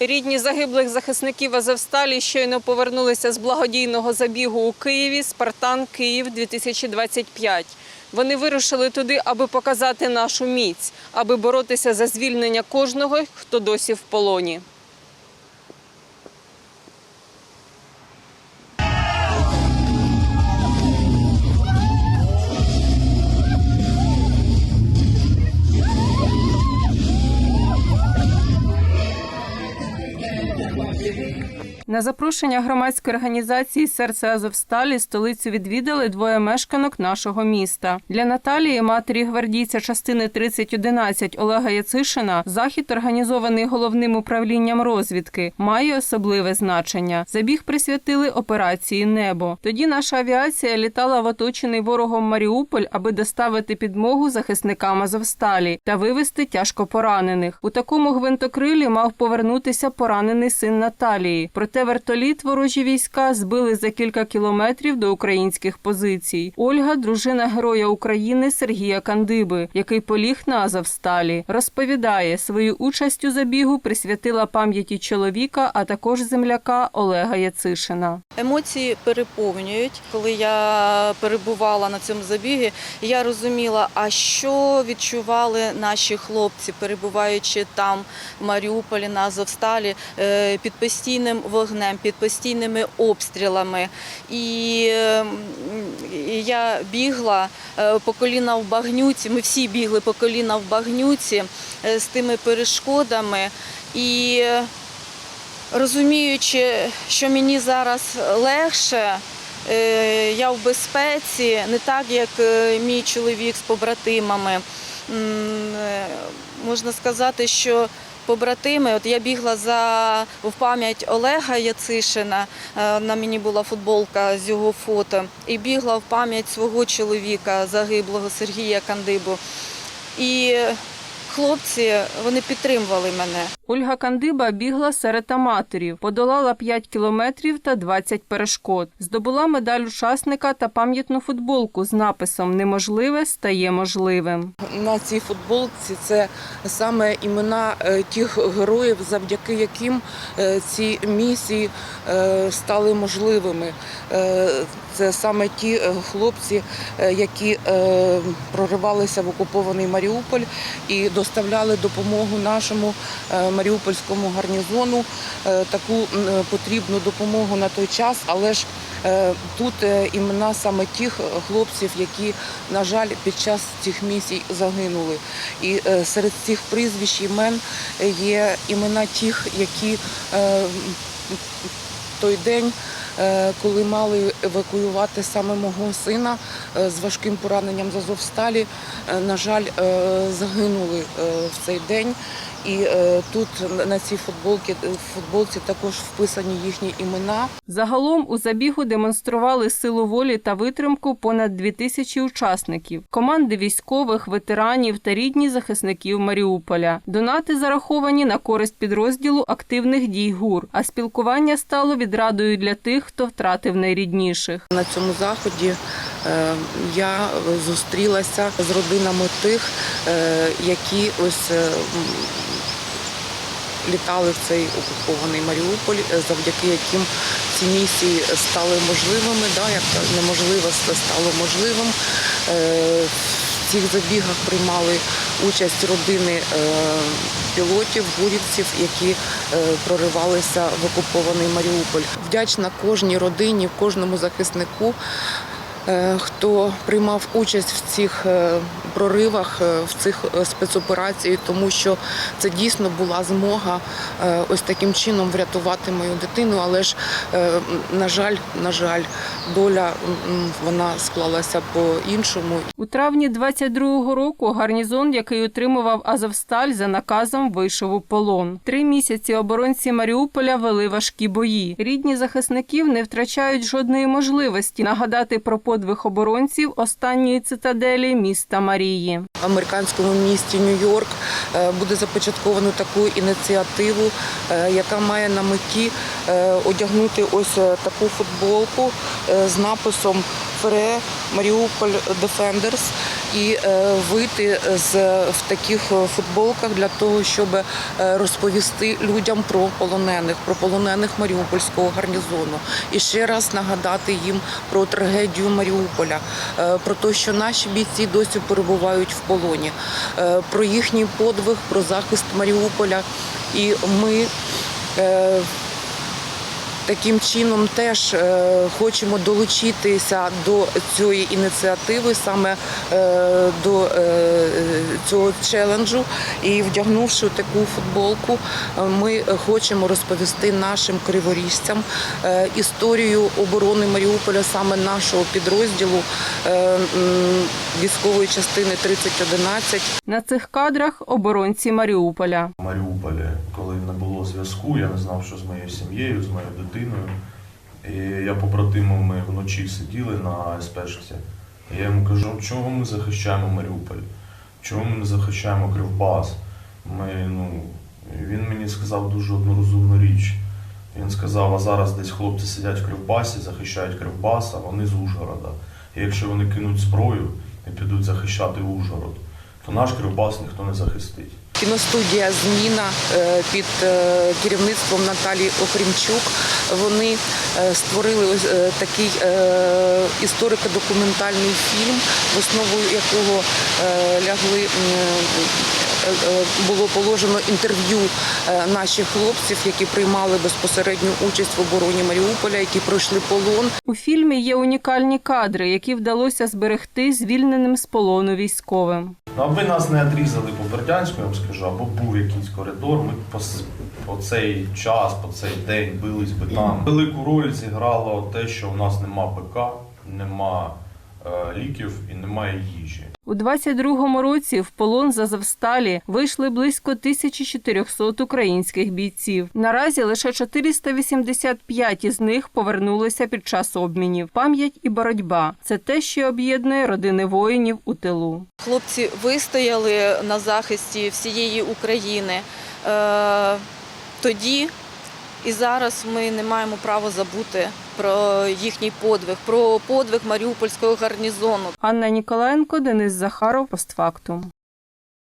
Рідні загиблих захисників Азовсталі щойно повернулися з благодійного забігу у Києві «Спартан Київ 2025». Вони вирушили туди, аби показати нашу міць, аби боротися за звільнення кожного, хто досі в полоні. На запрошення громадської організації Серце Азовсталі столицю відвідали двоє мешканок нашого міста. Для Наталії, матері гвардійця частини 3011 Олега Яцишина, захід, організований головним управлінням розвідки, має особливе значення. Забіг присвятили операції Небо. Тоді наша авіація літала в оточений ворогом Маріуполь, аби доставити підмогу захисникам Азовсталі та вивезти тяжко поранених. У такому гвинтокрилі мав повернутися поранений син Наталії. Проте вертоліт ворожі війська збили за кілька кілометрів до українських позицій. Ольга, дружина героя України Сергія Кандиби, який поліг на Азовсталі, розповідає, свою участь у забігу присвятила пам'яті чоловіка, а також земляка Олега Яцишина. Емоції переповнюють. Коли я перебувала на цьому забігі, я розуміла, а що відчували наші хлопці, перебуваючи там в Маріуполі на Азовсталі е, під постійним вогнем, під постійними обстрілами. І е, я бігла е, по коліна в багнюці. Ми всі бігли по коліна в багнюці е, з тими перешкодами. І е, розуміючи, що мені зараз легше, я в безпеці, не так, як мій чоловік з побратимами. Можна сказати, що побратими, от я бігла за в пам'ять Олега Яцишина, е, на мені була футболка з його фото, і бігла в пам'ять свого чоловіка, загиблого Сергія Кандибу. І хлопці вони підтримували мене. Ольга Кандиба бігла серед аматорів, подолала 5 кілометрів та 20 перешкод. Здобула медаль учасника та пам'ятну футболку з написом Неможливе стає можливим. на цій футболці це саме імена е, тих героїв, завдяки яким е, ці місії е, стали можливими. Це саме ті хлопці, які проривалися в окупований Маріуполь і доставляли допомогу нашому маріупольському гарнізону, е, таку е, потрібну допомогу на той час, але ж Е, Тут імена саме тих хлопців, які, на жаль, під час цих місій загинули. І серед цих прізвищ імен є імена тих, які той день, коли мали евакуювати саме мого сина з важким пораненням з Азовсталі, на жаль, загинули в цей день. І е, тут на цій футболці, футболці також вписані їхні імена. Загалом у забігу демонстрували силу волі та витримку понад 2000 учасників, команди військових, ветеранів та рідні захисників Маріуполя. Донати зараховані на користь підрозділу активних дій ГУР, а спілкування стало відрадою для тих, хто втратив найрідніших. На цьому заході е, я зустрілася з родинами тих, е, які ось е, літали в цей окупований Маріуполь, е, завдяки яким ці місії стали можливими. Да, як неможливе це стало можливим. Е, В цих забігах приймали участь родини е, пілотів, гурівців, які проривалися в окупований Маріуполь. Вдячна кожній родині, кожному захиснику, хто приймав участь в цих проривах, е, в цих е, спецопераціях, тому що це дійсно була змога е, ось таким чином врятувати мою дитину. Але ж, на жаль, на жаль, доля вона склалася по-іншому. У травні 22-го року гарнізон, який утримував Азовсталь, за наказом вийшов у полон. Три місяці оборонці Маріуполя вели важкі бої. Рідні захисників не втрачають жодної можливості нагадати про подвиг оборонців останньої цитаделі міста Марії. В американському місті Нью-Йорк е, буде започатковано таку ініціативу, е, яка має на меті е, одягнути ось таку футболку з написом «Фре Маріуполь Defenders і е, вийти з в таких е, футболках для того, щоб е, розповісти людям про полонених, про полонених Маріупольського гарнізону. І ще раз нагадати їм про трагедію Маріуполя, про те, що наші бійці досі перебувають в полоні, про їхній подвиг, про захист Маріуполя. І ми таким чином теж е, хочемо долучитися до цієї ініціативи, саме е, до е, цього челенджу. І вдягнувши таку футболку, ми хочемо розповісти нашим криворіжцям історію оборони Маріуполя, саме нашого підрозділу військової частини 3011. На цих кадрах оборонці Маріуполя. в Маріуполі, коли не було зв'язку, я не знав, що з моєю сім'єю, з моєю дитиною. І я побратимом ми вночі сиділи на СПшці. І я йому кажу, чого ми захищаємо Маріуполь? Чого ми не захищаємо Кривбас? Ми, ну, він мені сказав дуже одну розумну річ. Він сказав, а зараз десь хлопці сидять в Кривбасі, захищають Кривбас, а вони з Ужгорода. І якщо вони кинуть зброю і підуть захищати Ужгород, то наш Кривбас ніхто не захистить. Кіностудія Зміна е, під е, керівництвом Наталії Охрімчук. Вони е, створили ось такий історико-документальний фільм, в основу якого лягли було положено інтерв'ю наших хлопців, які приймали безпосередню участь в обороні Маріуполя, які пройшли полон. У фільмі є унікальні кадри, які вдалося зберегти звільненим з полону військовим. Ну, аби нас не відрізали по Бердянську, я вам скажу, або був якийсь коридор, ми по, по цей час, по цей день бились би там. Велику роль зіграло те, що у нас нема БК, нема е, ліків і немає їжі. У 22-му році в полон з Азовсталі вийшли близько 1400 українських бійців. Наразі лише 485 із них повернулися під час обмінів. Пам'ять і боротьба це те, що об'єднує родини воїнів у тилу. Хлопці вистояли на захисті всієї України. Е, Тоді і зараз ми не маємо права забути про їхній подвиг, про подвиг Маріупольського гарнізону. Анна Ніколаєнко, Денис Захаров, постфактум.